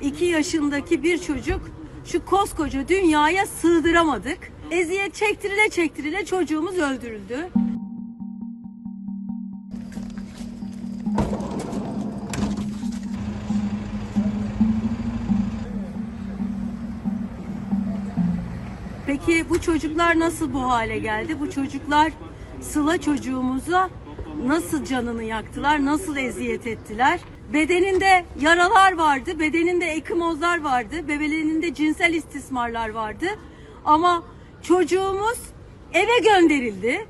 2 yaşındaki bir çocuk şu koskoca dünyaya sığdıramadık. Eziyet çektirile çektirile çocuğumuz öldürüldü. Peki bu çocuklar nasıl bu hale geldi? Bu çocuklar Sıla çocuğumuza nasıl canını yaktılar? Nasıl eziyet ettiler? Bedeninde yaralar vardı, bedeninde ekimozlar vardı, bebelerinde cinsel istismarlar vardı. Ama çocuğumuz eve gönderildi.